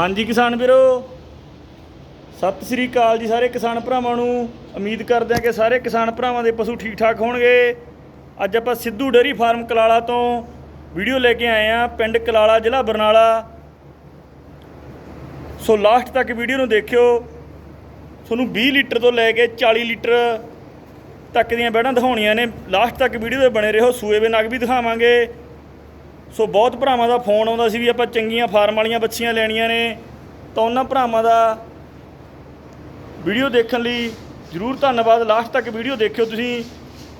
ਹਾਂਜੀ ਕਿਸਾਨ ਵੀਰੋ। ਸਤਿ ਸ੍ਰੀ ਅਕਾਲ ਜੀ ਸਾਰੇ ਕਿਸਾਨ ਭਰਾਵਾਂ ਨੂੰ। ਉਮੀਦ ਕਰਦੇ ਹਾਂ ਕਿ ਸਾਰੇ ਕਿਸਾਨ ਭਰਾਵਾਂ ਦੇ ਪਸ਼ੂ ਠੀਕ ਠਾਕ ਹੋਣਗੇ। ਅੱਜ ਆਪਾਂ ਸਿੱਧੂ ਡੇਅਰੀ ਫਾਰਮ ਕਲਾਲਾ ਤੋਂ ਵੀਡੀਓ ਲੈ ਕੇ ਆਏ ਆ ਪਿੰਡ ਕਲਾਲਾ, ਜ਼ਿਲ੍ਹਾ ਬਰਨਾਲਾ। ਸੋ ਲਾਸਟ ਤੱਕ ਵੀਡੀਓ ਨੂੰ ਦੇਖਿਓ। ਤੁਹਾਨੂੰ 20 ਲੀਟਰ ਤੋਂ ਲੈ ਕੇ 40 ਲੀਟਰ ਤੱਕ ਦੀਆਂ ਬੈੜਾਂ ਦਿਖਾਉਣੀਆਂ ਨੇ। ਲਾਸਟ ਤੱਕ ਵੀਡੀਓ ਦੇ ਬਣੇ ਰਹੋ, ਸੂਏ ਵੇ ਨਗ ਵੀ ਦਿਖਾਵਾਂਗੇ। ਸੋ ਬਹੁਤ ਭਰਾਵਾਂ ਦਾ ਫੋਨ ਆਉਂਦਾ ਸੀ ਵੀ ਆਪਾਂ ਚੰਗੀਆਂ ਫਾਰਮ ਵਾਲੀਆਂ ਬੱਚੀਆਂ ਲੈਣੀਆਂ ਨੇ। ਤਾਂ ਉਹਨਾਂ ਭਰਾਵਾਂ ਦਾ ਵੀਡੀਓ ਦੇਖਣ ਲਈ ਜਰੂਰ ਧੰਨਵਾਦ। ਲਾਸਟ ਤੱਕ ਵੀਡੀਓ ਦੇਖਿਓ ਤੁਸੀਂ,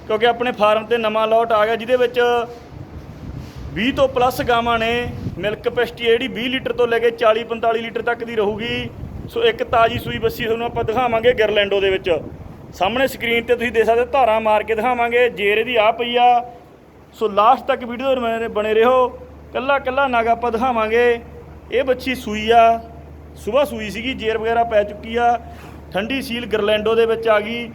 ਕਿਉਂਕਿ ਆਪਣੇ ਫਾਰਮ ਤੇ ਨਵਾਂ ਲੋਟ ਆ ਗਿਆ, ਜਿਹਦੇ ਵਿੱਚ 20 ਤੋਂ ਪਲੱਸ ਗਾਵਾਂ ਨੇ। ਮਿਲਕ ਕਪੈਸਿਟੀ ਜਿਹੜੀ 20 ਲੀਟਰ ਤੋਂ ਲੈ ਕੇ 40 45 ਲੀਟਰ ਤੱਕ ਦੀ ਰਹੂਗੀ। ਸੋ ਇੱਕ ਤਾਜੀ ਸੂਈ ਬੱਸੀ ਤੁਹਾਨੂੰ ਆਪਾਂ ਦਿਖਾਵਾਂਗੇ ਗਰਲੈਂਡੋ ਦੇ ਵਿੱਚ। ਸਾਹਮਣੇ ਸਕਰੀਨ ਤੇ ਤੁਸੀਂ ਦੇਖ ਸਕਦੇ ਧਾਰਾਂ ਮਾਰ ਕੇ ਦਿਖਾਵਾਂਗੇ। ਜੇਰ ਇਹਦੀ ਆ ਪਈ ਆ। ਸੋ ਲਾਸਟ ਤੱਕ ਵੀਡੀਓ ਦੇ ਬਣੇ- ਬਣੇ ਰਹੋ। ਕੱਲਾ ਕੱਲਾ ਨਗ ਆਪਾਂ ਦਿਖਾਵਾਂਗੇ। ਇਹ ਬੱਚੀ ਸੂਈ ਆ। ਸਵੇਰ ਸੂਈ ਸੀਗੀ, ਜੇਰ ਵਗੈਰਾ ਪੈ ਚੁੱਕੀ ਆ। ਠੰਡੀ ਸੀਲ ਗਰਲੈਂਡੋ ਦੇ ਵਿੱਚ ਆ ਗਈ।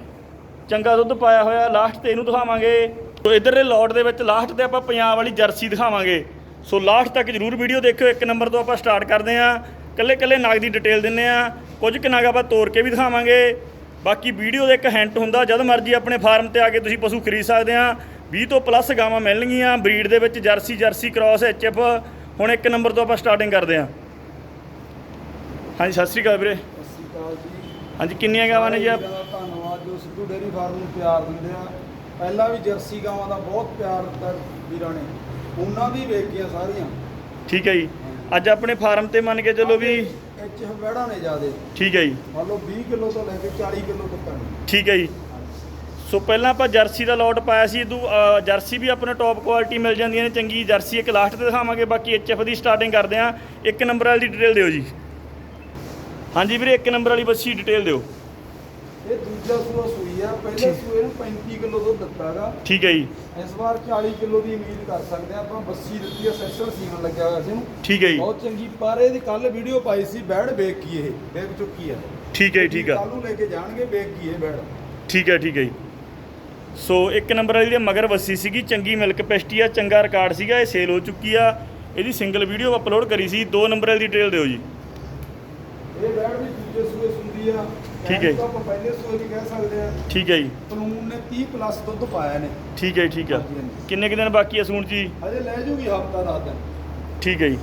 ਚੰਗਾ ਦੁੱਧ ਪਾਇਆ ਹੋਇਆ। ਲਾਸਟ ਤੇ ਇਹਨੂੰ ਦਿਖਾਵਾਂਗੇ। ਸੋ ਇਧਰਲੇ ਲੋਟ ਦੇ ਵਿੱਚ ਲਾਸਟ ਤੇ ਆਪਾਂ ਪੰਜਾਬ ਵਾਲੀ ਜਰਸੀ ਦਿਖਾਵਾਂਗੇ। ਸੋ ਲਾਸਟ ਤੱਕ ਜਰੂਰ ਵੀਡੀਓ ਦੇਖਿਓ। ਇੱਕ ਨੰਬਰ ਤੋਂ ਆਪਾਂ ਸਟਾਰਟ ਕਰਦੇ ਆਂ ਕੱਲੇ ਕੱਲੇ ਨਗ ਦੀ ਡਿਟੇਲ ਦਿੰਨੇ ਆ ਕੁਝ ਕੁ ਨਗ ਆਪਾਂ ਤੋੜ ਕੇ ਵੀ ਦਿਖਾਵਾਂਗੇ। ਬਾਕੀ ਵੀਡੀਓ ਦਾ ਇੱਕ ਹੈਂਟ ਹੁੰਦਾ, ਜਦ ਮਰਜ਼ੀ ਆਪਣੇ ਫਾਰਮ ਤੇ ਆ ਕੇ ਤੁਸੀਂ ਪਸ਼ੂ ਖਰੀਦ ਸਕਦੇ ਆ 20 ਤੋਂ ਪਲੱਸ ਗਾਵਾਂ ਮਿਲਣਗੀਆਂ। ਬਰੀਡ ਦੇ ਵਿੱਚ ਜਰਸੀ ਜਰਸੀ ਕ੍ਰਾਸ ਐਚਐਫ ਹੁਣ ਇੱਕ ਨੰਬਰ ਤੋਂ ਆਪਾਂ ਸਟਾਰਟਿੰਗ ਕਰਦੇ ਆਂ ਹਾਂਜੀ ਸਤਿ ਸ੍ਰੀ ਅਕਾਲ ਵੀਰੇ। ਸਤਿ ਸ਼੍ਰੀ ਅਕਾਲ ਜੀ ਹਾਂਜੀ ਕਿੰਨੀਆਂ ਗਾਵਾਂ ਨੇ ਜੀ ਆਪ- ਦਾ ਧੰਨਵਾਦ ਜੋ ਸਿੱਧੂ ਡੇਅਰੀ ਫਾਰਮ ਨੂੰ ਪਿਆਰ ਦਿੰਦੇ ਆ। ਪਹਿਲਾਂ ਵੀ ਜਰਸੀ ਗਾਵਾਂ ਦਾ ਬਹੁਤ ਪਿਆਰ ਦਿੱਤਾ ਵੀਰਾਂ ਨੇ। ਉਹਨਾਂ ਦੀ ਵੇਖ ਗਈਆਂ ਸਾਰੀਆਂ। ਠੀਕ ਹੈ ਜੀ। ਅੱਜ ਆਪਣੇ ਫਾਰਮ ਤੇ ਮੰਨ ਕੇ ਚੱਲੋ ਵੀ ਐਚ ਵੜਾ ਨੇ ਜਿਆਦੇ। ਠੀਕ ਹੈ ਜੀ। ਮੰਨ ਲਓ 20 ਕਿਲੋ ਤੋਂ ਲੈ ਕੇ 40 ਕਿਲੋ ਤੱਕ ਨੇ ਠੀਕ ਹੈ ਜੀ। ਸੋ ਪਹਿਲਾਂ ਆਪਾਂ ਜਰਸੀ ਦਾ ਲੋਟ ਪਾਇਆ ਸੀ ਇਦੋਂ ਜਰਸੀ ਵੀ ਆਪਣੇ ਟੌਪ ਕੁਆਲਿਟੀ ਮਿਲ ਜਾਂਦੀਆਂ ਨੇ ਚੰਗੀ ਜਰਸੀ ਇੱਕ ਲਾਸਟ ਤੇ ਦਿਖਾਵਾਂਗੇ ਬਾਕੀ ਐਚਐਫ ਦੀ ਸਟਾਰਟਿੰਗ ਕਰਦੇ ਆ ਇੱਕ ਨੰਬਰ ਵਾਲੀ ਡਿਟੇਲ ਦਿਓ ਜੀ। ਹਾਂਜੀ ਵੀਰੇ ਇੱਕ ਨੰਬਰ ਵਾਲੀ ਬੱਸੀ ਡਿਟੇਲ ਦਿਓ। ਇਹ ਦੂਜਾ ਸੂਆ ਸੂਈ ਆ ਪਹਿਲੇ ਸੂਏ ਨੂੰ 35 ਕਿਲੋ ਦੁੱਧ ਦਿੱਤਾਗਾ ਠੀਕ ਹੈ ਜੀ। ਇਸ ਵਾਰ 40 ਕਿਲੋ ਦੀ ਉਮੀਦ ਕਰ ਸਕਦੇ ਆ ਆਪਾਂ ਬੱਸੀ ਦਿੱਤੀ ਆ ਸੈਸਰ ਸੀਮਨ ਲੱਗਿਆ ਹੋਇਆ ਸੀ ਇਹਨੂੰ। ਠੀਕ ਹੈ ਜੀ। ਬਹੁਤ ਚੰਗੀ ਪਰ ਇਹਦੀ ਕੱਲ ਵੀਡੀਓ ਪਾਈ ਸੀ ਬੈੜ ਵੇਖ ਕੀ ਇਹ ਵੇਖ ਚੁੱਕੀ ਆ। ਠੀਕ ਹੈ ਜੀ ਠੀਕ ਆ। ਕੱਲ ਨੂੰ ਲੈ ਕੇ ਜਾਣਗੇ ਵੇਖ ਕੀ ਇਹ ਬੈੜ ਠੀਕ ਹੈ ਠੀਕ ਹੈ ਜੀ। ਸੋ ਇੱਕ ਨੰਬਰ ਵਾਲੀ ਦੀ ਮਗਰ ਬੱਸੀ ਸੀਗੀ ਚੰਗੀ ਮਿਲਕ ਪੈਸਟੀ ਆ ਚੰਗਾ ਰਿਕਾਰਡ ਸੀਗਾ ਇਹ ਸੇਲ ਹੋ ਚੁੱਕੀ ਆ। ਇਹਦੀ ਸਿੰਗਲ ਵੀਡੀਓ ਅਪਲੋਡ ਕਰੀ ਸੀ ਦੋ ਨੰਬਰ ਵਾਲੀ ਦੀ ਡਿਟੇਲ ਦਿਓ ਜੀ। ਇਹ ਬੈੜ ਵੀ ਦੂਜੇ ਸੂਏ ਸੁੰਦੀ ਆ। ਠੀਕ ਹੈ ਜੀ। ਆਪਾਂ ਪਹਿਲੇ ਸੂਏ ਵੀ ਕਹਿ ਸਕਦੇ ਆ। ਠੀਕ ਹੈ ਜੀ। ਪਲੂਨ ਨੇ 30 ਪਲੱਸ ਦੁੱਧ ਪਾਇਆ ਨੇ। ਠੀਕ ਹੈ ਠੀਕ ਆ। ਕਿੰਨੇ ਕੁ ਦਿਨ ਬਾਕੀ ਆ ਸੂਣ ਜੀ? ਹਜੇ ਲੈ ਜੂਗੀ ਹਫਤਾ ਦਸ ਦਿਨ। ਠੀਕ ਹੈ ਜੀ।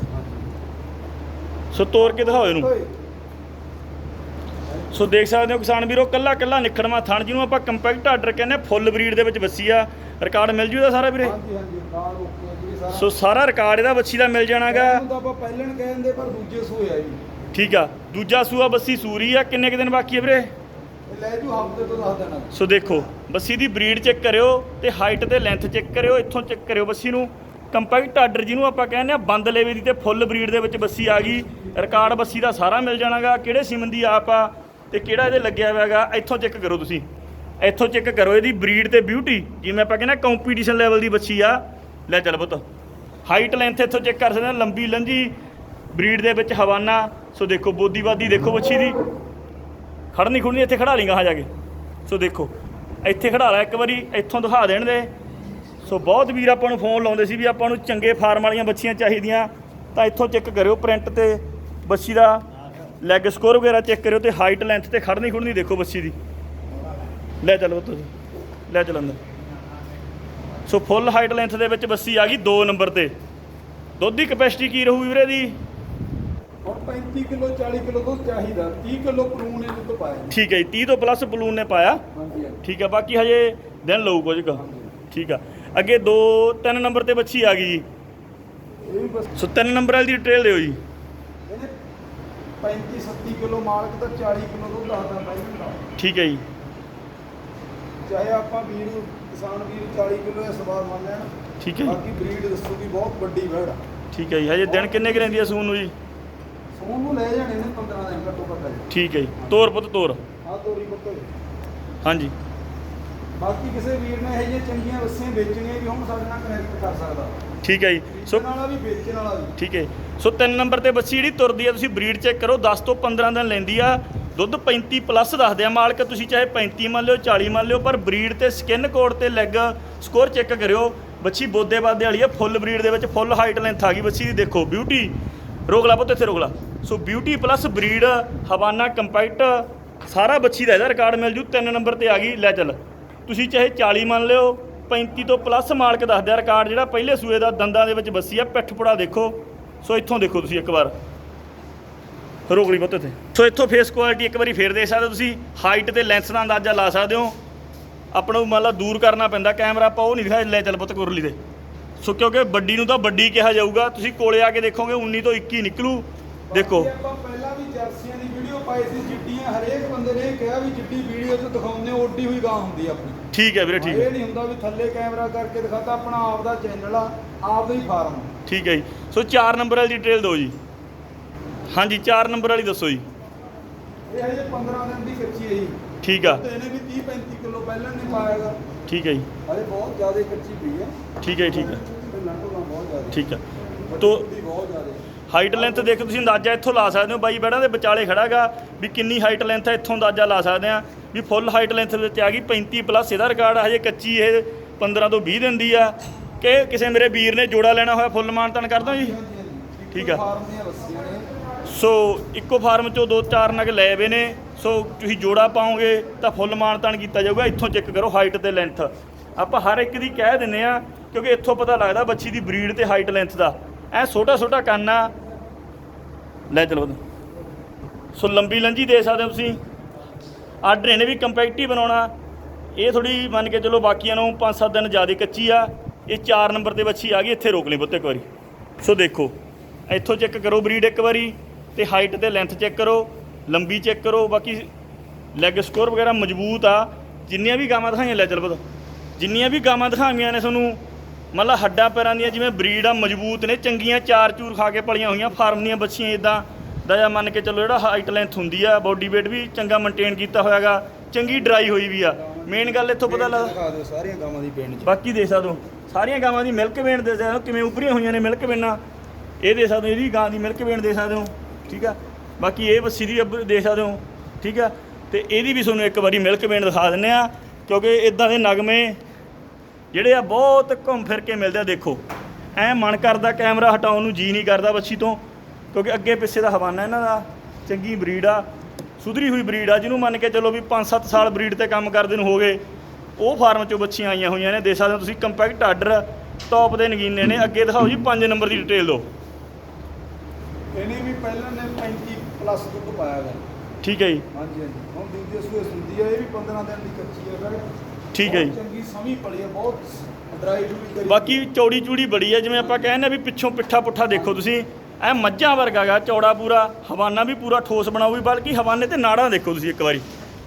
ਸੋ ਤੋੜ ਕੇ ਦਿਖਾਓ ਇਹਨੂੰ। ਸੋ ਦੇਖ ਸਕਦੇ ਹੋ ਕਿਸਾਨ ਵੀਰੋ ਕੱਲਾ ਕੱਲਾ ਨਿਖੜਵਾ ਥਣ ਜਿਹਨੂੰ ਆਪਾਂ ਕੰਪੈਕਟ ਆਰਡਰ ਕਹਿੰਦੇ ਫੁੱਲ ਬਰੀਡ ਦੇ ਵਿੱਚ ਬੱਸੀ ਆ। ਰਿਕਾਰਡ ਮਿਲ ਜੂ ਇਹਦਾ ਸਾਰਾ ਵੀਰੇ? ਹਾਂਜੀ ਹਾਂਜੀ ਨਾਲ ਓਕੇ ਸਾਰਾ। ਸੋ ਸਾਰਾ ਰਿਕਾਰਡ ਇਹਦਾ ਬੱਸੀ ਦਾ ਮਿਲ ਜਾਣਾਗਾ ਇਹਨੂੰ ਤਾਂ ਆਪਾਂ ਪਹਿਲਣ ਕਹਿੰਦੇ ਪਰ ਦੂਜੇ ਸੂਏ ਆ ਜੀ। ਠੀਕ ਆ ਦੂਜਾ ਸੂਆ ਬੱਸੀ ਸੂਰੀ ਆ। ਕਿੰਨੇ ਕੁ ਦਿਨ ਬਾਕੀ ਆ ਵੀਰੇ? ਲੈ ਜੂ ਹਫ਼ਤੇ ਤੋਂ ਦਸ ਦਿਨ। ਸੋ ਦੇਖੋ ਬੱਸੀ ਦੀ ਬਰੀਡ ਚੈੱਕ ਕਰਿਓ ਤੇ ਹਾਈਟ ਤੇ ਲੈਂਥ ਚੈੱਕ ਕਰਿਓ ਇੱਥੋਂ ਚੈੱਕ ਕਰਿਓ ਬੱਸੀ ਨੂੰ। ਕੰਪੈਕਟ ਆਰਡਰ ਜਿਹਨੂੰ ਆਪਾਂ ਕਹਿੰਦੇ ਆ ਬੰਦ ਲੇਵੇ ਦੀ ਤੇ ਫੁੱਲ ਬਰੀਡ ਦੇ ਵਿੱਚ ਬੱਸੀ ਆ ਗਈ। ਰਿਕਾਰਡ ਬੱਸੀ ਦਾ ਸਾਰਾ ਮਿਲ ਜਾਣਾਗਾ ਕਿਹੜੇ ਸਿਮਨ ਦੀ ਆਪ ਆ? ਤੇ ਕਿਹੜਾ ਇਹਦੇ ਲੱਗਿਆ ਹੋਇਆਗਾ ਇੱਥੋਂ ਚੈੱਕ ਕਰੋ ਤੁਸੀਂ। ਇੱਥੋਂ ਚੈੱਕ ਕਰੋ, ਇਹਦੀ ਬਰੀਡ ਤੇ ਬਿਊਟੀ ਜਿਵੇਂ ਆਪਾਂ ਕਹਿੰਦੇ ਕੰਪੀਟੀਸ਼ਨ ਲੈਵਲ ਦੀ ਬੱਚੀ ਆ। ਲੈ ਚੱਲ ਪੁੱਤ। ਹਾਈਟ ਲੈਂਥ ਇੱਥੋਂ ਚੈੱਕ ਕਰ ਸਕਦੇ ਆ, ਲੰਬੀ ਲੰਜੀ ਬਰੀਡ ਦੇ ਵਿੱਚ ਹਵਾਨਾ। ਸੋ ਦੇਖੋ ਬੋਦੀਵਾਦੀ ਦੇਖੋ ਬੱਚੀ ਦੀ। ਖੜਨੀ ਖੁੜਨੀ ਇੱਥੇ ਖੜਾ ਲਈਂਗਾ ਹਾਂ ਜਾ ਕੇ। ਸੋ ਦੇਖੋ, ਇੱਥੇ ਖੜਾ ਲੈ ਇੱਕ ਵਾਰੀ, ਇੱਥੋਂ ਦਿਖਾ ਦੇਣ ਦੇ। ਸੋ ਬਹੁਤ ਵੀਰ ਆਪਾਂ ਨੂੰ ਫੋਨ ਲਾਉਂਦੇ ਸੀ ਵੀ ਆਪਾਂ ਨੂੰ ਚੰਗੇ ਫਾਰਮ ਵਾਲੀਆਂ ਬੱਚੀਆਂ ਚਾਹੀਦੀਆਂ। ਤਾਂ ਇੱਥੋਂ ਚੈੱਕ ਕਰਿਓ ਪ੍ਰਿੰਟ ਤੇ ਬੱਚੀ ਦਾ। ਲੈਗ ਸਕੋਰ ਵਗੈਰਾ ਚੈੱਕ ਕਰਿਓ ਤੇ ਹਾਈਟ ਲੈਂਥ ਤੇ ਖੜਨੀ ਖੁੜਨੀ ਦੇਖੋ ਬੱਚੀ ਦੀ। ਲੈ ਚੱਲੋ ਤੁਸੀਂ ਲੈ ਚੱਲ ਅੰਦਰ। ਸੋ ਫੁੱਲ ਹਾਈਟ ਲੈਂਥ ਦੇ ਵਿੱਚ ਬੱਸੀ ਆ ਗਈ 2 ਨੰਬਰ ਤੇ। ਦੁੱਧ ਦੀ ਕਪੈਸਿਟੀ ਕੀ ਰਹੂ ਵੀਰੇ ਦੀ? ਹੁਣ 35 ਕਿਲੋ 40 ਕਿਲੋ ਦੁੱਧ ਚਾਹੀਦਾ 30 ਕਿਲੋ ਪਲੂਨ ਨੇ ਦੁੱਧ ਪਾਇਆ। ਠੀਕ ਹੈ ਜੀ 30 ਤੋਂ ਪਲੱਸ ਬਲੂਨ ਨੇ ਪਾਇਆ। ਹਾਂਜੀ ਠੀਕ ਆ ਬਾਕੀ ਹਜੇ ਦਿਨ ਲਊ ਕੁਝ ਕੁ। ਠੀਕ ਆ। ਅੱਗੇ 2 3 ਨੰਬਰ ਤੇ ਬੱਚੀ ਆ ਗਈ ਜੀ। ਸੋ 3 ਨੰਬਰ ਵਾਲੀ ਦੀ ਡਿਟੇਲ ਦਿਓ ਜੀ। 35 37 ਕਿਲੋ ਮਾਲਕ ਤਾਂ 40 ਕਿਲੋ ਦੁੱਧ ਦੱਸਦਾ ਪਹਿਲਾਂ ਦਾ ਠੀਕ ਹੈ ਜੀ। ਚਾਹੇ ਆਪਾਂ ਵੀਰ ਕਿਸਾਨ ਵੀਰ 40 ਕਿਲੋ ਇਸ ਵਾਰ ਮੰਨ ਲੈਣ ਠੀਕ ਹੈ ਜੀ। ਬਾਕੀ ਬਰੀਡ ਦੱਸੂਗੀ ਬਹੁਤ ਵੱਡੀ ਵੜ। ਆ ਠੀਕ ਹੈ ਜੀ ਹਜੇ ਦਿਨ ਕਿੰਨੇ ਕੁ ਰਹਿੰਦੀ ਆ ਸੂਨ ਨੂੰ ਜੀ? ਸੋਨ ਨੂੰ ਲੈ ਜਾਣੇ ਨੇ 15 ਦਿਨ ਘੱਟੋ ਘੱਟ। ਠੀਕ ਹੈ ਜੀ ਤੋਰ ਪੁੱਤ ਤੋਰ। ਆ ਤੋਰੀ ਬੱਕਰ ਹਾਂਜੀ। ਬਾਕੀ ਕਿਸੇ ਵੀਰ ਨੇ ਇਹ ਜਿਹੀਆਂ ਚੰਗੀਆਂ ਬੱਸੀਆਂ ਵੇਚਣੀਆਂ ਵੀ ਹੁਣ ਸਾਡੇ ਨਾਲ ਕਨੈਕਟ ਕਰ ਸਕਦਾ। ਠੀਕ ਹੈ ਜੀ। ਸੋ ਵੇਚਣ ਵਾਲਾ ਵੀ ਵੇਚਣ ਵਾਲਾ ਵੀ। ਠੀਕ ਹੈ। ਸੋ 3 ਨੰਬਰ ਤੇ ਬੱਚੀ ਜਿਹੜੀ ਤੁਰਦੀ ਆ ਤੁਸੀਂ ਬਰੀਡ ਚੈੱਕ ਕਰੋ 10 ਤੋਂ 15 ਦਿਨ ਲੈਂਦੀ ਆ। ਦੁੱਧ 35 ਪਲੱਸ ਦੱਸਦੇ ਆ ਮਾਲਕ ਤੁਸੀਂ ਚਾਹੇ 35 ਮੰਨ ਲਿਓ 40 ਮੰਨ ਲਿਓ ਪਰ ਬਰੀਡ ਤੇ ਸਕਿਨ ਕੋਡ ਤੇ ਲੈਗ ਸਕੋਰ ਚੈੱਕ ਕਰਿਓ। ਬੱਚੀ ਬੋਦੇ ਬਾਦੇ ਵਾਲੀ ਆ ਫੁੱਲ ਬਰੀਡ ਦੇ ਵਿੱਚ ਫੁੱਲ ਹਾਈਟ ਲੈਂਥ ਆ ਗਈ ਬੱਚੀ ਦੀ। ਦੇਖੋ ਬਿਊਟੀ ਰੋਕ ਲਾ ਪੁੱਤ ਇੱਥੇ ਰੋਕ ਲਾ। So beauty plus breed Havana compact ਸਾਰਾ ਬੱਚੀ ਦਾ ਇਹਦਾ ਰਿਕਾਰਡ ਮਿਲ ਜੂ। ਤਿੰਨ ਨੰਬਰ ਤੇ ਆ ਗਈ ਲੈ ਚੱਲ। ਤੁਸੀਂ ਚਾਹੇ 40 ਮੰਨ ਲਿਓ 35 ਤੋਂ ਪਲੱਸ ਮਾਲਕ ਦੱਸਦੇ ਆ ਰਿਕਾਰਡ ਜਿਹੜਾ ਪਹਿਲੇ ਸੂਏ ਦਾ ਦੰਦਾਂ ਦੇ ਵਿੱਚ ਬੱਸੀ ਆ, ਪਿੱਠ ਪੁੜਾ ਦੇਖੋ। ਸੋ ਇੱਥੋਂ ਦੇਖੋ ਤੁਸੀਂ ਇੱਕ ਵਾਰ। ਰੋਕ ਲਈ ਪੁੱਤ ਇੱਥੇ। ਸੋ ਇੱਥੋਂ ਫੇਸ ਕੁਆਲਿਟੀ ਇੱਕ ਵਾਰੀ ਫੇਰ ਦੇਖ ਸਕਦੇ ਹੋ ਤੁਸੀਂ। ਹਾਈਟ ਤੇ ਲੈਂਸ ਦਾ ਅੰਦਾਜ਼ਾ ਲਾ ਸਕਦੇ ਹੋ। ਆਪਣਾ ਨੂੰ ਮੰਨ ਲਾ ਦੂਰ ਕਰਨਾ ਪੈਂਦਾ ਕੈਮਰਾ ਆਪਾਂ ਉਹ ਨਹੀਂ ਦਿਖਾਇਆ, ਲੈ ਚੱਲ ਪੁੱਤ ਕੁਰਲੀ ਦੇ ਸੋ ਕਿਉਂਕਿ ਵੱਡੀ ਨੂੰ ਤਾਂ ਵੱਡੀ ਕਿਹਾ ਜਾਊਗਾ। ਤੁਸੀਂ ਕੋਲੇ ਆ ਕੇ ਦੇਖੋਗੇ 19 ਤੋਂ 21 ਨਿਕਲੂ। ਦੇਖੋ। ਆਪਾਂ ਪਹਿਲਾਂ ਵੀ ਜਰਸੀਆਂ ਦੀ ਵੀਡੀਓ ਪਾਈ ਸੀ ਜਿੱਡੀਆਂ ਹਰੇਕ ਬੰਦੇ ਨੇ ਇਹ ਕਿਹਾ ਵੀ ਜਿੱਡੀ ਵੀਡੀਓ 'ਚ ਦਿਖਾਉਂਦੇ ਓਡੀ ਹੋਈ ਗਾਂ ਹੁੰਦੀ ਆ ਆਪਣੀ। ਠੀਕ ਹੈ ਵੀਰੇ ਠੀਕ ਇਹ ਹੈ। ਨਹੀਂ ਹੁੰਦਾ ਵੀ ਥੱਲੇ ਕੈਮਰਾ ਕਰਕੇ ਦਿਖਾਤਾ ਆਪਣਾ ਆਪ ਦਾ ਚੈਨਲ ਆ ਆਪ ਦਾ ਹੀ ਫਾਰਮ ਠੀਕ ਹੈ ਜੀ। ਸੋ 4 ਨੰਬਰ ਵਾਲੀ ਡਿਟੇਲ ਦਿਓ ਜੀ। ਹਾਂਜੀ 4 ਨੰਬਰ ਵਾਲੀ ਦੱਸੋ ਜੀ। ਇਹ ਹਜੇ 15 ਦਿਨ ਦੀ ਕੱਚੀ ਹੈ ਜੀ। ਠੀਕ ਆ। ਤੇ ਇਹਨੇ ਵੀ 30 35 ਕਿਲੋ ਪਹਿਲਾਂ ਨਹੀਂ ਪਾਇਆਗਾ। ਠੀਕ ਹੈ ਜੀ। ਹਜੇ ਬਹੁਤ ਜ਼ਿਆਦਾ ਕੱਚੀ ਪਈ ਹੈ ਠੀਕ ਹੈ ਜੀ, ਠੀਕ ਹੈ। ਤੇ ਲੰਟੋਲਾ ਬਹੁਤ ਜ਼ਿਆਦਾ। ਠੀਕ ਵੱਡੀ ਤੋ ਵੱਡੀ ਬਹੁਤ ਜ਼ਿਆਦਾ। ਹਾਈਟ ਲੈਂਥ ਦੇਖੋ ਤੁਸੀਂ ਅੰਦਾਜ਼ਾ ਇੱਥੋਂ ਲਾ ਸਕਦੇ ਹੋ। ਬਾਈ ਬੈੜਾਂ ਦੇ ਵਿਚਾਲੇ ਖੜਾਗਾ ਵੀ ਕਿੰਨੀ ਹਾਈਟ ਲੈਂਥ ਹੈ, ਇੱਥੋਂ ਅੰਦਾਜ਼ਾ ਲਾ ਸਕਦੇ ਆ ਵੀ ਫੁੱਲ ਹਾਈਟ ਲੈਂਥ ਵਿੱਚ ਆ ਗਈ। 35 ਪਲੱਸ ਇਹਦਾ ਰਿਕਾਰਡ ਹਜੇ ਕੱਚੀ ਇਹ 15 ਤੋਂ 20 ਦਿਨ ਦੀ ਆ। ਕਿ ਕਿਸੇ ਮੇਰੇ ਵੀਰ ਨੇ ਜੋੜਾ ਲੈਣਾ ਹੋਇਆ ਫੁੱਲ ਮਾਨਤਨ ਕਰ ਦੋ ਜੀ? ਠੀਕ ਆ। ਸੋ ਇੱਕੋ ਫਾਰਮ ਚੋਂ ਦੋ ਚਾਰ ਨਗ ਲੈ ਵੇ ਨੇ। ਸੋ ਤੁਸੀਂ ਜੋੜਾ ਪਾਓਗੇ ਤਾਂ ਫੁੱਲ ਮਾਨਤਾਨ ਕੀਤਾ ਜਾਊਗਾ। ਇੱਥੋਂ ਚੈੱਕ ਕਰੋ ਹਾਈਟ ਤੇ ਲੈਂਥ। ਆਪਾਂ ਹਰ ਇੱਕ ਦੀ ਕਹਿ ਦਿੰਨੇ ਆ ਕਿਉਂਕਿ ਇੱਥੋਂ ਪਤਾ ਲੱਗਦਾ ਬੱਚੀ ਦੀ ਬਰੀਡ ਤੇ ਹਾਈਟ ਲੈਂਥ ਦਾ। ਐ ਛੋਟਾ ਛੋਟਾ ਕਾਨਾ ਆ। ਲੈ ਚਲੋ ਸੋ ਲੰਬੀ ਲੰਜੀ ਦੇ ਸਕਦੇ ਹੋ ਤੁਸੀਂ। ਆਰਡਰ ਇਹਨੇ ਵੀ ਕੰਪੈਕਟਿਵ ਬਣਾਉਣਾ। ਇਹ ਥੋੜੀ ਮੰਨ ਕੇ ਚਲੋ ਬਾਕੀਆਂ ਨੂੰ 5-7 ਦਿਨ ਜ਼ਿਆਦਾ ਕੱਚੀ ਆ। ਇਹ 4 ਨੰਬਰ ਤੇ ਬੱਚੀ ਆ ਗਈ, ਇੱਥੇ ਰੋਕ ਲਈ ਪੁੱਤ ਇੱਕ ਵਾਰੀ। ਸੋ ਦੇਖੋ, ਇੱਥੋਂ ਚੈੱਕ ਕਰੋ ਬਰੀਡ ਇੱਕ ਵਾਰੀ ਤੇ ਹਾਈਟ ਤੇ ਲੈਂਥ ਚੈੱਕ ਕਰੋ, ਲੰਬੀ ਚੈੱਕ ਕਰੋ। ਬਾਕੀ ਲੈਗ ਸਕੋਰ ਵਗੈਰਾ ਮਜ਼ਬੂਤ ਆ। ਜਿੰਨੀਆਂ ਵੀ ਗਾਵਾਂ ਦਿਖਾਈਆਂ, ਲੈ ਚਲ ਪੁੱਤ ਜਿੰਨੀਆਂ ਵੀ ਗਾਵਾਂ ਦਿਖਾਈਆਂ ਨੇ ਤੁਹਾਨੂੰ ਮਤਲਬ ਹੱਡਾਂ ਪੈਰਾਂ ਦੀਆਂ ਜਿਵੇਂ ਬਰੀਡ ਆ ਮਜ਼ਬੂਤ ਨੇ ਚੰਗੀਆਂ ਚਾਰ ਚੂਰ ਖਾ ਕੇ ਪਲੀਆਂ ਹੋਈਆਂ ਫਾਰਮ ਦੀਆਂ ਬੱਚੀਆਂ ਇਦਾਂ ਦਾ ਜਾਂ ਮੰਨ ਕੇ ਚੱਲੋ ਜਿਹੜਾ ਹਾਈਟ ਲੈਂਥ ਹੁੰਦੀ ਆ ਬੋਡੀ weight ਵੀ ਚੰਗਾ ਮੇਨਟੇਨ ਕੀਤਾ ਹੋਇਆਗਾ ਚੰਗੀ ਡਰਾਈ ਹੋਈ ਵੀ ਆ। ਮੇਨ ਗੱਲ ਇੱਥੋਂ ਪਤਾ ਲੱਗਦਾ ਦਿਖਾ ਦਿਓ ਸਾਰੀਆਂ ਗਾਵਾਂ ਦੀ ਪਿੰਡ 'ਚ। ਬਾਕੀ ਦੇ ਸਕਦੇ ਹੋ ਸਾਰੀਆਂ ਗਾਵਾਂ ਦੀ ਮਿਲਕ ਵੇਣ ਦੇ ਸਕਦੇ ਹੋ ਕਿਵੇਂ ਉਭਰੀਆਂ ਹੋਈਆਂ ਨੇ ਮਿਲਕ ਵੇਣਾ ਇਹ ਦੇ ਸਕਦੇ ਹੋ ਇਹਦੀ ਗਾਂ ਦੀ ਮਿਲਕ ਵੇਣ ਦੇ ਸਕਦੇ ਹੋ ਠੀਕ ਆ? ਬਾਕੀ ਇਹ ਬੱਸੀ ਦੀ ਅੱਬ- ਦੇ ਸਕਦੇ ਹੋ ਠੀਕ ਆ? ਤੇ ਇਹਦੀ ਵੀ ਤੁਹਾਨੂੰ ਇੱਕ ਵਾਰੀ ਮਿਲਕ ਵੇਣ ਦਿਖਾ ਦਿੰਨੇ ਆ ਕਿਉਂਕਿ ਇਦਾਂ ਦੇ ਨਗਮੇ ਜਿਹੜੇ ਆ ਬਹੁਤ ਘੁੰਮ ਫਿਰ ਕੇ ਮਿਲਦੇ ਆ ਦੇਖੋ। ਐ ਮਨ ਕਰਦਾ ਕੈਮਰਾ ਹਟਾਉਣ ਨੂੰ ਜੀ ਨਹੀਂ ਕਰਦਾ ਬੱਚੀ ਤੋਂ ਕਿਉਂਕਿ ਅੱਗੇ ਪਿੱਛੇ ਦਾ ਹਵਾਨਾ ਇਹਨਾਂ ਦਾ ਚੰਗੀ ਬਰੀਡ ਆ ਸੁਧਰੀ ਹੋਈ ਬਰੀਡ ਆ ਜਿਹਨੂੰ ਮੰਨ ਕੇ ਚੱਲੋ ਵੀ 5-7 ਸਾਲ ਬਰੀਡ ਤੇ ਕੰਮ ਕਰਦੇ ਨੂੰ ਹੋ ਗਏ ਉਹ ਫਾਰਮ ਚੋਂ ਬੱਚੀਆਂ ਆਈਆਂ ਹੋਈਆਂ ਨੇ ਦੇ ਸਕਦੇ ਹੋ ਤੁਸੀਂ ਕੰਪੈਕਟ ਆਰਡਰ ਟੌਪ ਦੇ ਨਗੀਨੇ ਨੇ ਅੱਗੇ ਦਿਖਾਓ ਜੀ 5 ਨੰਬਰ ਦੀ ਡਿਟੇਲ ਦਿਓ ਇਹਨੇ ਵੀ ਪਹਿਲਾਂ ਨੇ 35 ਪਲੱਸ ਦੁੱਧ ਪਾਇਆ ਗਾ ਠੀਕ ਹੈ ਜੀ। ਹਾਂਜੀ ਹਾਂਜੀ। ਹੁਣ ਦੂਜੇ ਸੂਏ ਸੁੰਦੀ ਆ ਇਹ ਵੀ 15 ਦਿਨ ਦੀ ਕੱਚੀ ਆ ਫਿਰ ਠੀਕ ਹੈ ਜੀ। ਚੰਗੀ ਸਮੀ ਪਲੀ ਆ ਬਹੁਤ ਡਰਾਈ ਡੂਈ ਕਰੀ ਬਾਕੀ ਚੌੜੀ ਚੂੜੀ ਬੜੀ ਹੈ ਜਿਵੇਂ ਆਪਾਂ ਕਹਿੰਦੇ ਆ ਵੀ ਪਿੱਛੋਂ ਪਿੱਠਾ ਪੁੱਠਾ ਦੇਖੋ ਤੁਸੀਂ ਐ ਮੱਝਾਂ ਵਰਗਾ ਗਾ ਚੌੜਾ ਪੂਰਾ ਹਵਾਨਾ ਵੀ ਪੂਰਾ ਠੋਸ ਬਣਾਉ ਵੀ ਬਲਕਿ ਹਵਾਨੇ ਤੇ ਨਾੜਾਂ ਦੇਖੋ ਤੁਸੀਂ ਇੱਕ ਵਾਰੀ।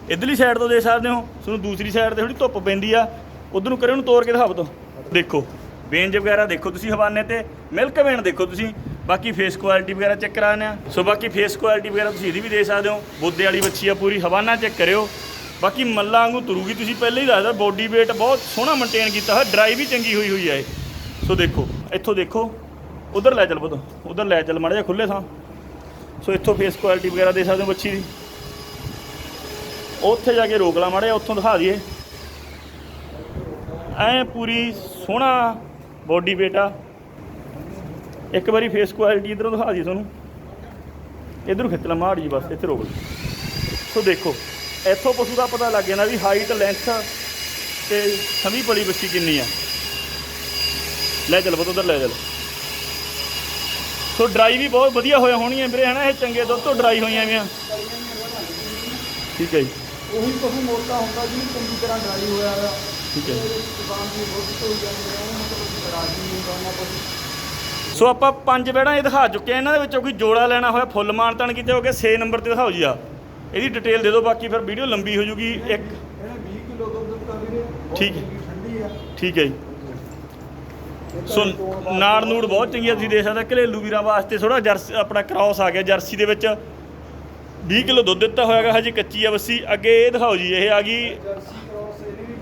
ਇਧਰਲੀ ਸਾਈਡ ਤੋਂ ਦੇਖ ਸਕਦੇ ਹੋ ਤੁਹਾਨੂੰ ਦੂਸਰੀ ਸਾਈਡ ਤੇ ਥੋੜੀ ਧੁੱਪ ਪੈਂਦੀ ਆ ਉਧਰ ਨੂੰ ਕਰੇ ਉਹਨੂੰ ਤੋੜ ਕੇ ਦਿਖਾਓ ਤੋ। ਦੇਖੋ ਵੇਂਜ ਵਗੈਰਾ ਦੇਖੋ ਤੁਸੀਂ ਹਵਾਨੇ ਤੇ ਮਿਲਕ ਵੇਣ ਦੇਖੋ ਤੁਸੀਂ ਬਾਕੀ ਫੇਸ ਕੁਆਲਿਟੀ ਵਗੈਰਾ ਚੈੱਕ ਕਰਾਣੇ ਸੋ ਬਾਕੀ ਫੇਸ ਕੁਆਲਿਟੀ ਵਗੈਰਾ ਤੁਸੀਂ ਇਹਦੀ ਵੀ ਦੇ ਸਕਦੇ ਹੋ ਬੋਦੇ ਵਾਲੀ ਬੱਚੀ ਆ ਪੂਰੀ ਹਵਾਨਾ ਚੈੱਕ ਕਰਿਓ। ਬਾਕੀ ਮੱਲਾਂ ਵਾਂਗੂ ਤੁਰੂਗੀ। ਤੁਸੀਂ ਪਹਿਲਾਂ ਹੀ ਦੱਸਦਾ ਬੋਡੀ weight ਬਹੁਤ ਸੋਹਣਾ ਮੇਨਟੇਨ ਕੀਤਾ ਹੋਇਆ ਡਰਾਈ ਵੀ ਚੰਗੀ ਹੋਈ ਹੋਈ ਹੈ ਇਹ। ਸੋ ਦੇਖੋ, ਇੱਥੋਂ ਦੇਖੋ, ਉਧਰ ਲੈ ਚੱਲ ਪੁੱਤ, ਉਧਰ ਲੈ ਚੱਲ, ਮਾੜਾ ਜਿਹਾ ਖੁੱਲੇ ਥਾਂ। ਸੋ ਇੱਥੋਂ ਫੇਸ ਕੁਆਲਿਟੀ ਵਗੈਰਾ ਦੇ ਸਕਦੇ ਹੋ ਬੱਚੀ ਦੀ। ਉੱਥੇ ਜਾ ਕੇ ਰੋਕ ਲਾ ਮਾੜਾ ਜਿਹਾ, ਉੱਥੋਂ ਦਿਖਾ ਦਈਏ। ਐ ਪੂਰੀ ਸੋਹਣਾ ਬੋਡੀ weight ਆ। ਇੱਕ ਵਾਰੀ ਫੇਸ ਕੁਆਲਿਟੀ ਇਧਰੋਂ ਦਿਖਾ ਦਈਏ ਤੁਹਾਨੂੰ। ਇਧਰੋਂ ਖਿੱਚ ਲਾ ਮਾੜ ਜੀ ਬਸ, ਇੱਥੇ ਰੋਕ ਲਓ ਸੋ ਦੇਖੋ ਇੱਥੋਂ ਪਸ਼ੂ ਦਾ ਪਤਾ ਲੱਗ ਜਾਂਦਾ ਵੀ ਹਾਈਟ ਲੈਂਥ ਤੇ ਸਮੀ ਪਲੀ ਬੱਚੀ ਕਿੰਨੀ ਆ। ਲੈ ਚੱਲ ਬਤ ਉਧਰ ਲੈ ਚੱਲ। ਸੋ ਡਰਾਈ ਵੀ ਬਹੁਤ ਵਧੀਆ ਹੋਇਆ ਹੋਣੀਆਂ ਵੀਰੇ ਹਨਾ ਇਹ ਚੰਗੇ ਦੁੱਧ ਤੋਂ ਡਰਾਈ ਹੋਈਆਂ ਵੀਆਂ ਠੀਕ ਹੈ ਜੀ। ਉਹੀ ਪਸ਼ੂ ਮੋਟਾ ਹੁੰਦਾ ਜਿਹਨੂੰ ਚੰਗੀ ਤਰ੍ਹਾਂ ਡਰਾਈ ਹੋਇਆ ਆ ਠੀਕ ਹੈ ਦੁਕਾਨ ਦੀ ਦੁੱਧ ਤੋਂ ਜਾਂਦੇ ਉਹ ਮਤਲਬ ਡਰਾਈ ਨਹੀਂ ਹੁੰਦਾ ਪਸ਼ੂ ਸੋ ਆਪਾਂ ਪੰਜ ਬੈੜਾਂ ਇਹ ਦਿਖਾ ਚੁੱਕੇ ਆ ਇਹਨਾਂ ਦੇ ਵਿੱਚੋਂ ਕੋਈ ਜੋੜਾ ਲੈਣਾ ਹੋਇਆ ਫੁੱਲ ਮਾਨਤਾਨ ਕੀਤੇ ਹੋਗੇ 6 ਨੰਬਰ ਤੇ ਦਿਖਾਓ ਜੀ ਆ। ਇਹਦੀ ਡਿਟੇਲ ਦੇ ਦਿਓ ਬਾਕੀ ਫਿਰ ਵੀਡੀਓ ਲੰਬੀ ਹੋ ਜੂਗੀ ਇੱਕ ਇਹਨੇ 20 ਕਿਲੋ ਦੁੱਧ ਦਿੱਤਾ ਵੀਰੇ। ਬਹੁਤ ਠੀਕ ਹੈ। ਚੰਗੀ ਠੰਡੀ ਆ। ਠੀਕ ਹੈ ਜੀ। ਸੋ ਨਾੜ ਨੂੜ ਬਹੁਤ ਚੰਗੀ ਆ ਤੁਸੀਂ ਦੇਖ ਸਕਦੇ ਘਰੇਲੂ ਵੀਰਾਂ ਵਾਸਤੇ ਥੋੜਾ ਜਰਸ ਆਪਣਾ ਕ੍ਰਾਸ ਆ ਗਿਆ ਜਰਸੀ ਦੇ ਵਿੱਚ। 20 ਕਿਲੋ ਦੁੱਧ ਦਿੱਤਾ ਹੋਇਆਗਾ ਹਜੇ ਕੱਚੀ ਆ ਬੱਸੀ। ਅੱਗੇ ਇਹ ਦਿਖਾਓ ਜੀ ਇਹ ਆ ਗਈ ਜਰਸੀ ਕ੍ਰੋਸ ਇਹਨੇ ਵੀ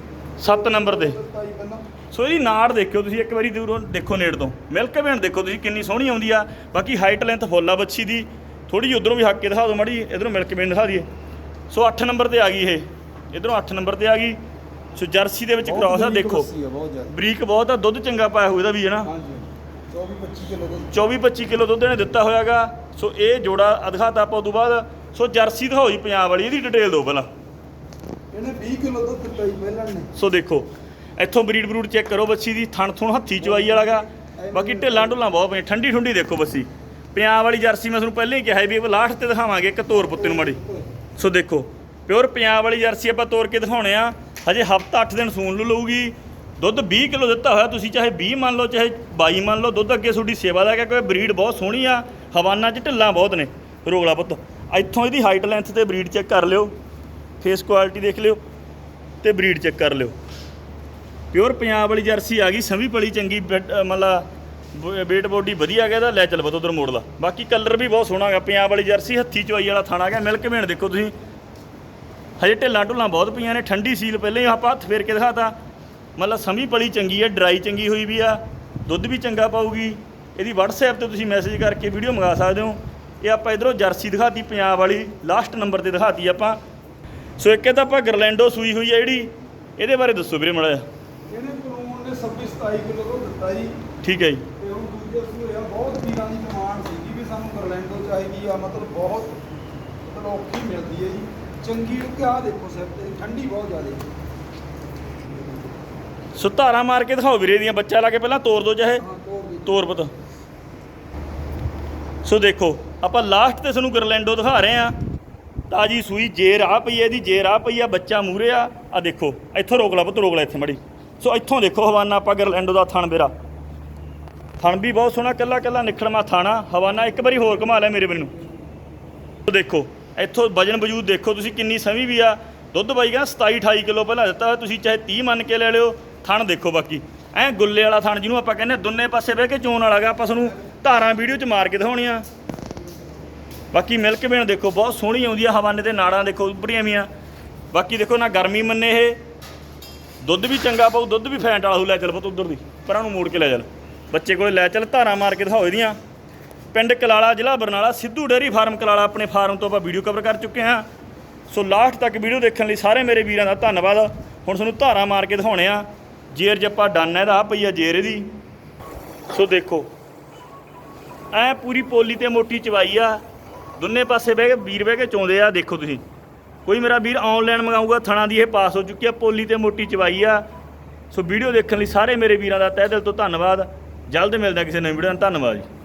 7 ਨੰਬਰ ਪਹਿਲਾਂ। ਸੋ ਇਹਦੀ ਨਾੜ ਦੇਖਿਓ ਤੁਸੀਂ ਇੱਕ ਵਾਰੀ ਦੂਰੋਂ ਦੇਖੋ ਨੇੜ ਤੋਂ। ਮਿਲਕ ਵੇਣ ਦੇਖੋ ਤੁਸੀਂ ਕਿੰਨੀ ਸੋਹਣੀ ਆਉਂਦੀ ਆ। ਬਾਕੀ ਹਾਈਟ ਲੈਂਥ ਫੁੱਲ ਆ ਬੱਚੀ ਦੀ। ਥੋੜੀ ਜਿਹੀ ਉਧਰੋਂ ਵੀ ਹੱਕ ਕੇ ਦਿਖਾ ਦਿਓ ਮੜੀ ਇਧਰੋਂ ਮਿਲਕ ਵੇਣ ਦਿਖਾ ਦਈਏ। ਸੋ 8 ਨੰਬਰ ਤੇ ਆ ਗਈ ਇਹ ਇਧਰੋਂ 8 ਨੰਬਰ ਤੇ ਆ ਗਈ। ਸੋ ਜਰਸੀ ਦੇ ਵਿੱਚ ਕ੍ਰਾਸ ਆ ਦੇਖੋ। ਬਰੀਕ ਬਹੁਤ ਆ ਦੁੱਧ ਚੰਗਾ ਪਾਇਆ ਹੋਇਆ ਇਹਦਾ ਵੀ ਹੈ ਨਾ? ਹਾਂਜੀ 24 25 ਕਿਲੋ ਦੁੱਧ। 24 25 ਕਿਲੋ ਦੁੱਧ ਇਹਨੇ ਦਿੱਤਾ ਹੋਇਆਗਾ। ਸੋ ਇਹ ਜੋੜਾ ਅਧਿਖਾਤਾ ਆਪਾਂ ਉਦੋਂ ਬਾਅਦ। ਸੋ ਜਰਸੀ ਦਿਖਾਓ ਜੀ ਪੰਜਾਬ ਵਾਲੀ ਇਹਦੀ ਡਿਟੇਲ ਦਿਓ ਪਹਿਲਾਂ। ਇਹਨੇ 20 ਕਿਲੋ ਦੁੱਧ ਦਿੱਤਾ ਜੀ ਪਹਿਲਾਂ ਨੇ ਸੋ ਦੇਖੋ ਇੱਥੋਂ ਬਰੀਡ ਬਰੂਡ ਚੈੱਕ ਕਰੋ ਬੱਚੀ ਦੀ ਥਣ ਥੁਣ ਹੱਥੀ ਚਵਾਈ ਵਾਲਾਗਾ। ਬਾਕੀ ਢਿੱਲਾਂ ਢੁੱਲਾਂ ਬਹੁਤ ਪਈਆਂ ਠੰਡੀ ਠੁੰਡੀ ਦੇਖੋ ਬੱਸੀ। ਪੰਜਾਬ ਵਾਲੀ ਜਰਸੀ ਮੈਂ ਤੁਹਾਨੂੰ ਪਹਿਲਾਂ ਹੀ ਕਿਹਾ ਸੀ ਵੀ ਇਹ ਲਾਸਟ ਤੇ ਦਿਖਾਵਾਂਗੇ ਇੱਕ ਤੋਰ ਪੁੱਤੇ ਨੂੰ ਮੜੀ। ਸੋ ਦੇਖੋ, ਪਿਓਰ ਪੰਜਾਬ ਵਾਲੀ ਜਰਸੀ ਆਪਾਂ ਤੋਰ ਕੇ ਦਿਖਾਉਣੇ ਆ। ਹਜੇ ਹਫਤਾ 8 ਦਿਨ ਸੂਣ ਨੂੰ ਲਊਗੀ। ਦੁੱਧ 20 ਕਿਲੋ ਦਿੱਤਾ ਹੋਇਆ, ਤੁਸੀਂ ਚਾਹੇ 20 ਮੰਨ ਲਓ, ਚਾਹੇ 22 ਮੰਨ ਲਓ, ਦੁੱਧ ਅੱਗੇ ਤੁਹਾਡੀ ਸੇਵਾ ਦਾ ਕਿਉਂਕਿ ਬਰੀਡ ਬਹੁਤ ਸੋਹਣੀ ਆ। ਹਵਾਨਾ 'ਚ ਢਿੱਲਾਂ ਬਹੁਤ ਨੇ। ਰੋਗਲਾ ਪੁੱਤ, ਇੱਥੋਂ ਇਹਦੀ ਹਾਈਟ ਲੈਂਥ ਤੇ ਬਰੀਡ ਚੈੱਕ ਕਰ ਲਿਓ। ਫੇਸ ਕੁਆਲਿਟੀ ਦੇਖ ਲਿਓ ਤੇ ਬਰੀਡ ਚੈੱਕ ਕਰ ਲਿਓ। ਪਿਓਰ ਪੰਜਾਬ ਵਾਲੀ ਜਰਸੀ ਆ ਗਈ ਸੰਭੀ ਪਲੀ ਚੰਗੀ ਬੈਡ- ਮਤਲਬ ਵੇਟ ਬੋਡੀ ਵਧੀਆ ਗਿਆ ਇਹਦਾ ਲੈ ਚੱਲ ਬਤ ਉਧਰ ਮੋੜ ਲਾ। ਬਾਕੀ ਕਲਰ ਵੀ ਬਹੁਤ ਸੋਹਣਾ ਹੈਗਾ ਪੰਜਾਬ ਵਾਲੀ ਜਰਸੀ ਹੱਥੀ ਚਵਾਈ ਵਾਲਾ ਥਾਣਾ ਗਿਆ ਮਿਲਕ ਭੇਣ ਦੇਖੋ ਤੁਸੀਂ। ਹਜੇ ਢਿੱਲਾਂ ਢੁੱਲਾਂ ਬਹੁਤ ਪਈਆਂ ਨੇ ਠੰਡੀ ਸੀਲ ਪਹਿਲਾਂ ਹੀ ਆਪਾਂ ਹੱਥ ਫੇਰ ਕੇ ਦਿਖਾਤਾ। ਮਤਲਬ ਸੰਭੀ ਪਲੀ ਚੰਗੀ ਹੈ ਡਰਾਈ ਚੰਗੀ ਹੋਈ ਵੀ ਆ ਦੁੱਧ ਵੀ ਚੰਗਾ ਪਾਊਗੀ। ਇਹਦੀ WhatsApp ਤੇ ਤੁਸੀਂ ਮੈਸੇਜ ਕਰਕੇ ਵੀਡੀਓ ਮੰਗਾ ਸਕਦੇ ਹੋ। ਇਹ ਆਪਾਂ ਇਧਰੋਂ ਜਰਸੀ ਦਿਖਾਤੀ ਪੰਜਾਬ ਵਾਲੀ ਲਾਸਟ ਨੰਬਰ ਤੇ ਦਿਖਾਤੀ ਆਪਾਂ। ਸੋ ਇੱਕ ਇਹ ਤਾਂ ਆਪਾਂ ਗਰਲੈਂਡੋ ਸੂਈ ਹੋਈ ਹੈ ਜਿਹੜੀ ਇਹਦੇ ਬਾਰੇ ਦੱਸੋ ਵੀਰੇ ਮੜਾ ਇਹਨੇ ਕਾਨੂੰਨ ਨੇ 26 27 ਕਿਲੋ ਦੁੱਧ ਦਿੱਤਾ ਜੀ। ਠੀਕ ਹੈ ਜੀ। ਹੁਣ ਦੂਜੇ ਸੂਏ ਆ ਬਹੁਤ ਵੀਰਾਂ ਦੀ ਡਿਮਾਂਡ ਸੀਗੀ ਵੀ ਸਾਨੂੰ ਕਰਲੈਂਡੋ ਚਾਹੀਦੀ ਆ ਮਤਲਬ ਬਹੁਤ ਮਤਲਬ ਔਖੀ ਮਿਲਦੀ ਹੈ ਜੀ। ਚੰਗੀ ਕਿ ਆ ਦੇਖੋ ਸਿਰ ਤੇ ਠੰਡੀ ਬਹੁਤ ਜ਼ਿਆਦਾ ਸੋ ਧਾਰਾ ਮਾਰ ਕੇ ਦਿਖਾਓ ਵੀਰੇ ਦੀਆਂ ਬੱਚਾ ਲਾ ਕੇ ਪਹਿਲਾਂ ਤੋੜ ਦੋ ਚਾਹੇ। ਹਾਂ ਤੋੜ ਦੀ। ਤੋਰ ਪਤ। ਸੋ ਦੇਖੋ ਆਪਾਂ ਲਾਸਟ ਤੇ ਤੁਹਾਨੂੰ ਗਰਲੈਂਡੋ ਦਿਖਾ ਰਹੇ ਆ ਤਾਜੀ ਸੂਈ ਜੇਰ ਆ ਪਈ ਹੈ ਇਹਦੀ ਜੇਰ ਆ ਪਈ ਆ ਬੱਚਾ ਮੂਰੇ ਆ। ਆ ਦੇਖੋ ਇੱਥੋਂ ਰੋਕ ਲਾ ਪੁੱਤ ਰੋਕ ਲਾ ਇੱਥੇ ਮੜੀ। ਸੋ ਇੱਥੋਂ ਦੇਖੋ ਹਵਾਨਾ ਆਪਾਂ ਗਰਲੈਂਡੋ ਦਾ ਥਣ ਮੇਰਾ ਥਣ ਵੀ ਬਹੁਤ ਸੋਹਣਾ, ਕੱਲਾ ਕੱਲਾ ਨਿਖੜਮਾ ਥਾਣਾ ਹਵਾਨਾ ਇੱਕ ਵਾਰੀ ਹੋਰ ਘੁਮਾ ਲੈ ਮੇਰੇ ਮੈਨੂੰ। ਦੇਖੋ, ਇੱਥੋਂ ਵਜਨ ਵਜੂਦ ਦੇਖੋ, ਤੁਸੀਂ ਕਿੰਨੀ ਸਵੀ ਵੀ ਆ। ਦੁੱਧ ਬਾਈ ਕਹਿੰਦਾ 27 28 ਕਿਲੋ ਪਹਿਲਾਂ ਦਿੱਤਾ ਹੋਇਆ, ਤੁਸੀਂ ਚਾਹੇ 30 ਮੰਨ ਕੇ ਲੈ ਲਿਓ, ਥਣ ਦੇਖੋ ਬਾਕੀ। ਐ ਗੁੱਲੇ ਵਾਲਾ ਥਣ ਜਿਹਨੂੰ ਆਪਾਂ ਕਹਿੰਦੇ ਦੋਨੇ ਪਾਸੇ ਬਹਿ ਕੇ ਚੋਣ ਵਾਲਾ ਗਾ, ਆਪਾਂ ਤੁਹਾਨੂੰ ਧਾਰਾਂ ਵੀਡੀਓ 'ਚ ਮਾਰ ਕੇ ਦਿਖਾਉਣੀਆਂ। ਬਾਕੀ ਮਿਲਕ ਵੇਣ ਦੇਖੋ, ਬਹੁਤ ਸੋਹਣੀ ਆਉਂਦੀ ਆ ਹਵਾਨੇ ਦੇ ਨਾੜਾਂ ਦੇਖੋ ਉੱਪਰੀਆਂ ਵੀਆਂ ਬਾਕੀ ਦੇਖੋ ਨਾ, ਗਰਮੀ ਮੰਨੇ ਇਹ। ਦੁੱਧ ਵੀ ਚੰਗਾ ਪਾਉ ਦੁੱਧ ਵੀ ਫੈਂਟ ਵਾਲਾ ਹੋ ਲੈ ਚੱਲ ਪੁੱਤ ਉਧਰ ਦੀ, ਪਰਾਂ ਨੂੰ ਮੋੜ ਕੇ ਲੈ ਚੱਲ। ਬੱਚੇ ਕੋਲੇ ਲੈ ਚੱਲ, ਧਾਰਾਂ ਮਾਰ ਕੇ ਦਿਖਾਓ ਇਹਦੀਆਂ। ਪਿੰਡ ਕਲਾਲਾ, ਜ਼ਿਲ੍ਹਾ ਬਰਨਾਲਾ, ਸਿੱਧੂ ਡੇਅਰੀ ਫਾਰਮ ਕਲਾਲਾ ਆਪਣੇ ਫਾਰਮ ਤੋਂ ਆਪਾਂ ਵੀਡੀਓ ਕਵਰ ਕਰ ਚੁੱਕੇ ਹਾਂ। ਸੋ ਲਾਸਟ ਤੱਕ ਵੀਡੀਓ ਦੇਖਣ ਲਈ ਸਾਰੇ ਮੇਰੇ ਵੀਰਾਂ ਦਾ ਧੰਨਵਾਦ। ਹੁਣ ਤੁਹਾਨੂੰ ਧਾਰਾ ਮਾਰ ਕੇ ਦਿਖਾਉਣੇ ਆ। ਜੇਰ ਜੱਪਾ ਡਨ ਹੈ ਦਾ ਆ ਪਈ ਆ ਜੇਰ ਇਹਦੀ। ਸੋ ਦੇਖੋ, ਐ ਪੂਰੀ ਪੋਲੀ ਤੇ ਮੋਟੀ ਚਵਾਈ ਆ। ਦੋਨੇ ਪਾਸੇ ਬਹਿ ਕੇ, ਵੀਰ ਬਹਿ ਕੇ ਚੋਂਦੇ ਆ, ਦੇਖੋ ਤੁਸੀਂ। ਕੋਈ ਮੇਰਾ ਵੀਰ ਆਨਲਾਈਨ ਮੰਗਾਊਗਾ, ਥਣਾ ਦੀ ਇਹ ਪਾਸ ਹੋ ਚੁੱਕੀ ਆ, ਪੋਲੀ ਤੇ ਮੋਟੀ ਚਵਾਈ ਆ। ਸੋ ਵੀਡੀਓ ਦੇਖਣ ਲਈ ਸਾਰੇ ਮੇਰੇ ਵੀਰਾਂ ਦਾ ਤਹਿ ਦਿਲ ਤੋਂ ਧੰਨਵਾਦ। ਜਲਦ ਮਿਲਦੇ ਹਾਂ ਕਿਸੇ ਨਵੀਂ ਵੀਡੀਓ ਨਾਲ। ਧੰਨਵਾਦ ਜੀ।